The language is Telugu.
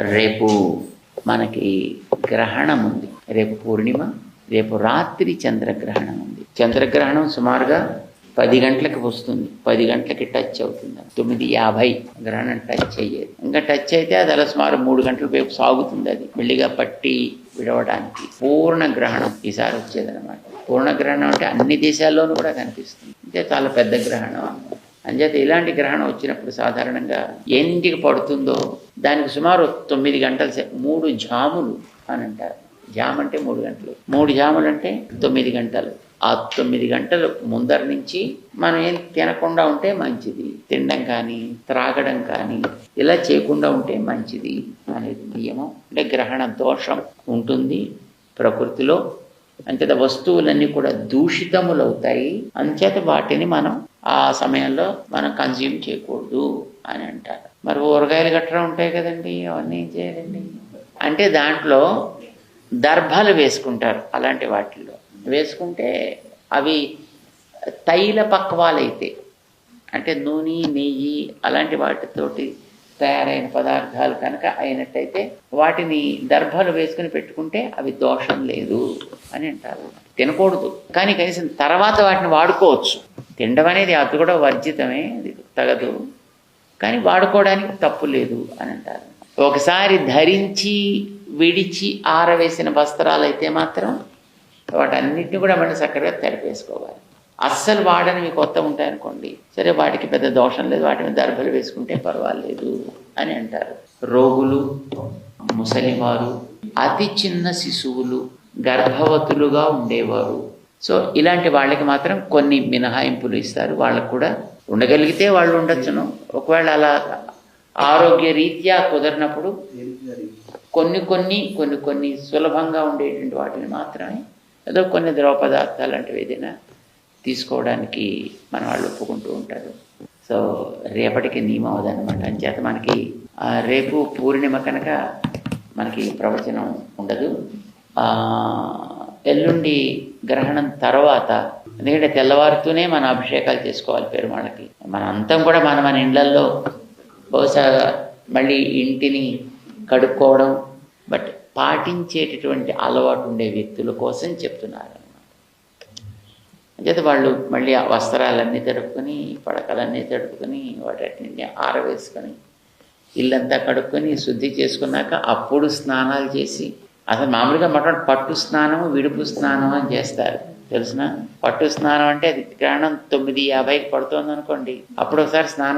రేపు మనకి గ్రహణం ఉంది. రేపు పూర్ణిమ రేపు రాత్రి చంద్రగ్రహణం ఉంది. చంద్రగ్రహణం సుమారుగా పది గంటలకు వస్తుంది. పది గంటలకి టచ్ అవుతుంది. తొమ్మిది యాభై గ్రహణం టచ్ అయ్యేది. ఇంకా టచ్ అయితే అది అలా సుమారు మూడు గంటల వైపు సాగుతుంది అది. మెల్లిగా పట్టి విడవడానికి పూర్ణ గ్రహణం ఈసారి వచ్చేదన్నమాట. పూర్ణ గ్రహణం అంటే అన్ని దేశాల్లోనూ కూడా కనిపిస్తుంది. అంటే చాలా పెద్ద గ్రహణం. అన్నమాట అంచేత ఇలాంటి గ్రహణం వచ్చినప్పుడు సాధారణంగా ఎన్నింటికి పడుతుందో దానికి సుమారు తొమ్మిది గంటల మూడు జాములు అని అంటారు. జామ్ అంటే మూడు గంటలు. మూడు జాములు అంటే తొమ్మిది గంటలు. ఆ తొమ్మిది గంటలు ముందర నుంచి మనం ఏం తినకుండా ఉంటే మంచిది. తినడం కానీ త్రాగడం కానీ ఇలా చేయకుండా ఉంటే మంచిది అనేది నియమం. అంటే గ్రహణ దోషం ఉంటుంది ప్రకృతిలో. అంచేత వస్తువులన్నీ కూడా దూషితములవుతాయి. అంచేత వాటిని మనం ఆ సమయంలో మనం కన్జ్యూమ్ చేయకూడదు అని అంటారు. మరి ఊరగాయలు గట్రా ఉంటాయి కదండి అవన్నీ ఏం చేయాలండి? అంటే దాంట్లో దర్భాలు వేసుకుంటారు అలాంటి వాటిల్లో. వేసుకుంటే అవి తైల పక్వాలైతే అంటే నూనె నెయ్యి అలాంటి వాటితోటి తయారైన పదార్థాలు కనుక అయినట్టయితే వాటిని దర్భాలు వేసుకుని పెట్టుకుంటే అవి దోషం లేదు అని అంటారు. తినకూడదు. కానీ కనీసం తర్వాత వాటిని వాడుకోవచ్చు. తినడం అనేది అది కూడా వర్జితమే అది తగదు. కానీ వాడుకోవడానికి తప్పు లేదు అని అంటారు. ఒకసారి ధరించి విడిచి ఆరవేసిన వస్త్రాలు అయితే మాత్రం వాటన్నిటిని కూడా మనం చక్కగా తెరపేసుకోవాలి అస్సలు వాడని కొత్త ఉంటాయనుకోండి సరే వాటికి పెద్ద దోషం లేదు వాటిని దర్భలు వేసుకుంటే పర్వాలేదు అని అంటారు. రోగులు ముసలివారు అతి చిన్న శిశువులు గర్భవతులుగా ఉండేవారు. సో ఇలాంటి వాళ్ళకి మాత్రం కొన్ని మినహాయింపులు ఇస్తారు. వాళ్ళకు కూడా ఉండగలిగితే వాళ్ళు ఉండొచ్చును. ఒకవేళ అలా ఆరోగ్య రీత్యా కుదరినప్పుడు కొన్ని కొన్ని కొన్ని కొన్ని సులభంగా ఉండేటువంటి వాటిని మాత్రమే ఏదో కొన్ని ద్రవ పదార్థాలు లాంటివి ఏదైనా తీసుకోవడానికి మన వాళ్ళు ఒప్పుకుంటూ ఉంటారు. సో రేపటికి నియమం అవదన్నమాట అంచేత మనకి రేపు పూర్ణిమ కనుక మనకి ప్రవచనం ఉండదు. ఎల్లుండి గ్రహణం తర్వాత ఎందుకంటే తెల్లవారుతూనే మన అభిషేకాలు చేసుకోవాలి పెరుమాళ్ళకి మన అంతం కూడా మన మన ఇండ్లల్లో బహుశా మళ్ళీ ఇంటిని కడుక్కోవడం బట్ పాటించేటటువంటి అలవాటు ఉండే వ్యక్తుల కోసం చెప్తున్నారు అంచేత వాళ్ళు మళ్ళీ వస్త్రాలన్నీ తడుపుకొని పడకలన్నీ తడుపుకొని వాటిని ఆరవేసుకొని ఇల్లంతా కడుక్కొని శుద్ధి చేసుకున్నాక అప్పుడు స్నానాలు చేసి అసలు మామూలుగా మొట్టమొదటి పట్టు స్నానము విడుపు స్నానం అని చేస్తారు. తెలుసునా? పట్టు స్నానం అంటే అది గ్రహణం తొమ్మిది యాభైకి పడుతుంది అనుకోండి అప్పుడు ఒకసారి స్నానం